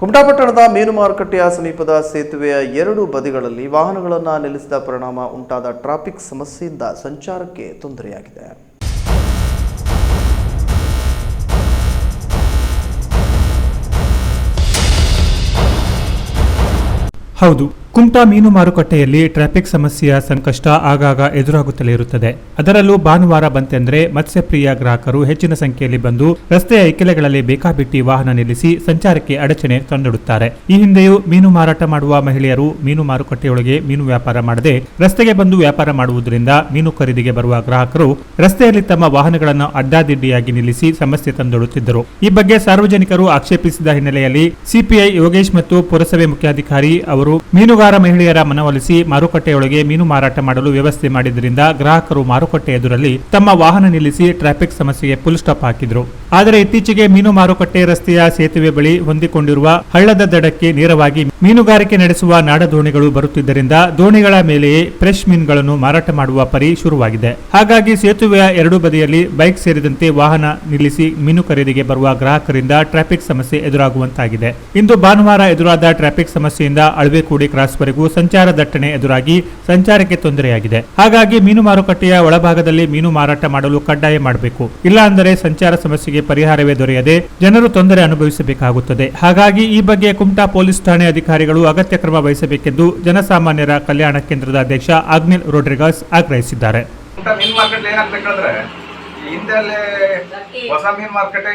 ಕುಮಟಾಪಟ್ಟಣದ ಮೀನು ಮಾರುಕಟ್ಟೆಯ ಸಮೀಪದ ಸೇತುವೆಯ ಎರಡು ಬದಿಗಳಲ್ಲಿ ವಾಹನಗಳನ್ನು ನಿಲ್ಲಿಸಿದ ಪರಿಣಾಮ ಉಂಟಾದ ಟ್ರಾಫಿಕ್ ಸಮಸ್ಯೆಯಿಂದ ಸಂಚಾರಕ್ಕೆ ತೊಂದರೆಯಾಗಿದೆ. ಹೌದು ಕುಮಟಾ ಮೀನು ಮಾರುಕಟ್ಟೆಯಲ್ಲಿ ಟ್ರಾಫಿಕ್ ಸಮಸ್ಯೆಯ ಸಂಕಷ್ಟ ಆಗಾಗ ಎದುರಾಗುತ್ತಲೇ ಇರುತ್ತದೆ. ಅದರಲ್ಲೂ ಭಾನುವಾರ ಬಂತೆಂದರೆ ಮತ್ಸ್ಯಪ್ರಿಯ ಗ್ರಾಹಕರು ಹೆಚ್ಚಿನ ಸಂಖ್ಯೆಯಲ್ಲಿ ಬಂದು ರಸ್ತೆಯ ಇಕ್ಕೆಲೆಗಳಲ್ಲಿ ಬೇಕಾಬಿಟ್ಟಿ ವಾಹನ ನಿಲ್ಲಿಸಿ ಸಂಚಾರಕ್ಕೆ ಅಡಚಣೆ ತಂದೊಡುತ್ತಾರೆ. ಈ ಹಿಂದೆಯೂ ಮೀನು ಮಾರಾಟ ಮಾಡುವ ಮಹಿಳೆಯರು ಮೀನು ಮಾರುಕಟ್ಟೆಯೊಳಗೆ ಮೀನು ವ್ಯಾಪಾರ ಮಾಡದೆ ರಸ್ತೆಗೆ ಬಂದು ವ್ಯಾಪಾರ ಮಾಡುವುದರಿಂದ ಮೀನು ಖರೀದಿಗೆ ಬರುವ ಗ್ರಾಹಕರು ರಸ್ತೆಯಲ್ಲಿ ತಮ್ಮ ವಾಹನಗಳನ್ನು ಅಡ್ಡಾದಿಡ್ಡಿಯಾಗಿ ನಿಲ್ಲಿಸಿ ಸಮಸ್ಯೆ ತಂದೊಡುತ್ತಿದ್ದರು. ಈ ಬಗ್ಗೆ ಸಾರ್ವಜನಿಕರು ಆಕ್ಷೇಪಿಸಿದ ಹಿನ್ನೆಲೆಯಲ್ಲಿ ಸಿಪಿಐ ಯೋಗೇಶ್ ಮತ್ತು ಪುರಸಭೆ ಮುಖ್ಯಾಧಿಕಾರಿ ಅವರು ಮೀನುಗಾರ ಮಹಿಳೆಯರ ಮನವೊಲಿಸಿ ಮಾರುಕಟ್ಟೆಯೊಳಗೆ ಮೀನು ಮಾರಾಟ ಮಾಡಲು ವ್ಯವಸ್ಥೆ ಮಾಡಿದ್ದರಿಂದ ಗ್ರಾಹಕರು ಮಾರುಕಟ್ಟೆ ಎದುರಲ್ಲಿ ತಮ್ಮ ವಾಹನ ನಿಲ್ಲಿಸಿ ಟ್ರಾಫಿಕ್ ಸಮಸ್ಯೆಗೆ ಫುಲ್ ಸ್ಟಾಪ್ ಹಾಕಿದ್ರು. ಆದರೆ ಇತ್ತೀಚೆಗೆ ಮೀನು ಮಾರುಕಟ್ಟೆ ರಸ್ತೆಯ ಸೇತುವೆ ಬಳಿ ಹೊಂದಿಕೊಂಡಿರುವ ಹಳ್ಳದ ದಡಕ್ಕೆ ನೇರವಾಗಿ ಮೀನುಗಾರಿಕೆ ನಡೆಸುವ ನಾಡ ದೋಣಿಗಳು ಬರುತ್ತಿದ್ದರಿಂದ ದೋಣಿಗಳ ಮೇಲೆಯೇ ಫ್ರೆಶ್ ಮೀನುಗಳನ್ನು ಮಾರಾಟ ಮಾಡುವ ಪರಿ ಶುರುವಾಗಿದೆ. ಹಾಗಾಗಿ ಸೇತುವೆಯ ಎರಡೂ ಬದಿಯಲ್ಲಿ ಬೈಕ್ ಸೇರಿದಂತೆ ವಾಹನ ನಿಲ್ಲಿಸಿ ಮೀನು ಖರೀದಿಗೆ ಬರುವ ಗ್ರಾಹಕರಿಂದ ಟ್ರಾಫಿಕ್ ಸಮಸ್ಯೆ ಎದುರಾಗುವಂತಾಗಿದೆ. ಇಂದು ಭಾನುವಾರ ಎದುರಾದ ಟ್ರಾಫಿಕ್ ಸಮಸ್ಯೆಯಿಂದ ಅಳವೆಕೂಡಿ ಕ್ರಾಸ್ವರೆಗೂ ಸಂಚಾರ ದಟ್ಟಣೆ ಎದುರಾಗಿ ಸಂಚಾರಕ್ಕೆ ತೊಂದರೆಯಾಗಿದೆ. ಹಾಗಾಗಿ ಮೀನು ಮಾರುಕಟ್ಟೆಯ ಒಳಭಾಗದಲ್ಲಿ ಮೀನು ಮಾರಾಟ ಮಾಡಲು ಕಡ್ಡಾಯ ಮಾಡಬೇಕು. ಇಲ್ಲ ಅಂದರೆ ಸಂಚಾರ ಸಮಸ್ಯೆಗೆ ಪರಿಹಾರವೇ ದೊರೆಯದೆ ಜನರು ತೊಂದರೆ ಅನುಭವಿಸಬೇಕಾಗುತ್ತದೆ. ಹಾಗಾಗಿ ಈ ಬಗ್ಗೆ ಕುಮಟಾ ಪೊಲೀಸ್ ಠಾಣೆ ಅಧಿಕಾರಿಗಳು ಅಗತ್ಯ ಕ್ರಮ ವಹಿಸಬೇಕೆಂದು ಜನಸಾಮಾನ್ಯರ ಕಲ್ಯಾಣ ಕೇಂದ್ರದ ಅಧ್ಯಕ್ಷ ಆಗ್ನಿಲ್ ರೋಡ್ರಿಗಾಸ್ ಆಗ್ರಹಿಸಿದ್ದಾರೆ. ಹಿಂದೆ ಹೊಸ ಮೀನ್ ಮಾರ್ಕೆಟ್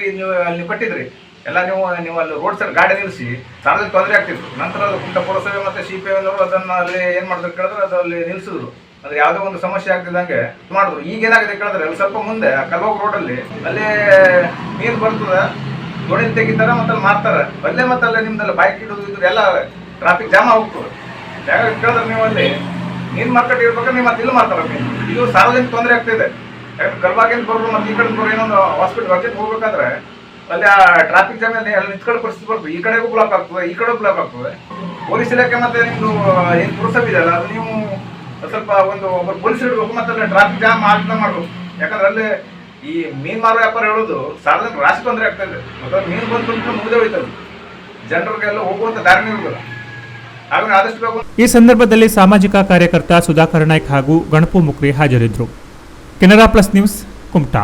ಅಲ್ಲಿ ಕಟ್ಟಿದ್ರಿ. ಎಲ್ಲ ನೀವು ನೀವು ಅಲ್ಲಿ ರೋಡ್ ಸೈಡ್ ಗಾಡಿ ನಿಲ್ಲಿಸಿ ಸಾರ್ವಜನಿಕ ತೊಂದರೆ ಆಗ್ತಿತ್ತು. ನಂತರ ಅದು ಕುಂಟ ಪುರಸಭೆ ಮತ್ತೆ ಸಿ ಪಿ ಅವರು ಅದನ್ನ ಅಲ್ಲಿ ಏನು ಮಾಡಿದ್ರು ಕೇಳಿದ್ರೆ ಅದು ಅಲ್ಲಿ ನಿಲ್ಲಿಸಿದ್ರು ಅಂದರೆ ಯಾವುದೋ ಒಂದು ಸಮಸ್ಯೆ ಆಗ್ತಿದ್ದಂಗೆ ಮಾಡಿದ್ರು. ಈಗ ಏನಾಗಿದೆ ಕೇಳಿದ್ರೆ, ಅಲ್ಲಿ ಸ್ವಲ್ಪ ಮುಂದೆ ಕಲ್ಬೋಗ ರೋಡ್ ಅಲ್ಲಿ ನೀರು ಬರ್ತದೆ. ದೋಣಿ ತೆಗಿತಾರೆ, ಮತ್ತೆ ಅಲ್ಲಿ ಮಾರ್ತಾರೆ. ಅಲ್ಲೇ ಮತ್ತೆ ಅಲ್ಲೇ ನಿಮ್ದಲ್ಲ ಬೈಕ್ ಇಡೋದು ಇದ್ರೆ ಎಲ್ಲ ಟ್ರಾಫಿಕ್ ಜಾಮ್ ಆಗ್ತದೆ ಯಾಕಂದ್ರೆ ಕೇಳಿದ್ರೆ ನೀವು ಅಲ್ಲಿ ನೀರು ಮಾರ್ಕೆಟ್ ಇರ್ಬೇಕಾದ್ರೆ ನೀವು ಮತ್ತೆ ಇಲ್ಲಿ ಮಾರ್ತಾರೆ ಇದು ಸಾರ್ವಜನಿಕ ತೊಂದರೆ ಆಗ್ತಿದೆ. ಯಾಕಂದ್ರೆ ಕಲ್ಬಾಗಿಂದ ಬರೋರು ಮತ್ತೆ ಈ ಕಡೆ ಬರೋರು ಏನೊಂದು ಹಾಸ್ಪಿಟ್ಲ್ ಅರ್ಜೆಂಟ್ ಹೋಗ್ಬೇಕಾದ್ರೆ ಅಲ್ಲಿ ಆ ಟ್ರಾಫಿಕ್ ಜಾಮ್ ಅಲ್ಲಿ ಅಲ್ಲಿ ನಿಂತ್ಕೊಂಡು ಪರಿಸ್ಥಿತಿ ಬರ್ತದೆ. ಈ ಕಡೆಗೂ ಬ್ಲಾಕ್ ಆಗ್ತದೆ, ಈ ಕಡೆ ಬ್ಲಾಕ್ ಆಗ್ತದೆ. ಪೊಲೀಸ್ ಇಲಾಖೆ ಮತ್ತೆ ನಿಮ್ದು ಏನು ಪುರಸಭೆ ಇದೆಯಲ್ಲ, ಅದು ನೀವು ಸ್ವಲ್ಪ ಒಂದು ಒಬ್ಬರು ಪೊಲೀಸ್ ಇಡಬೇಕು ಮತ್ತೆ ಅಲ್ಲಿ ಟ್ರಾಫಿಕ್ ಜಾಮ್ ಆಗ್ತಾ ಮಾಡಬೇಕು. ಯಾಕಂದ್ರೆ ಅಲ್ಲಿ ಈ ಮೀನ್ ಮಾರೋ ವ್ಯಾಪಾರ ಹೇಳೋದು ಸಾರ್ವಜನಿಕ ರಾಶಿ ತೊಂದರೆ ಆಗ್ತಾ ಇದೆ. ಮತ್ತೆ ಮೀನು ಬಂದು ಮುಗಿದೇ ಹೋಯ್ತದೆ. ಜನರಿಗೆಲ್ಲ ಹೋಗುವಂತ ದಾರಿನೇ ಇರೋದಿಲ್ಲ. ಈ ಸಂದರ್ಭದಲ್ಲಿ ಸಾಮಾಜಿಕ ಕಾರ್ಯಕರ್ತ ಸುಧಾಕರ್ ನಾಯ್ಕ್ ಹಾಗೂ ಗಣಪು ಮುಕ್ರಿ ಹಾಜರಿದ್ದರು. Canara plus news Kumta.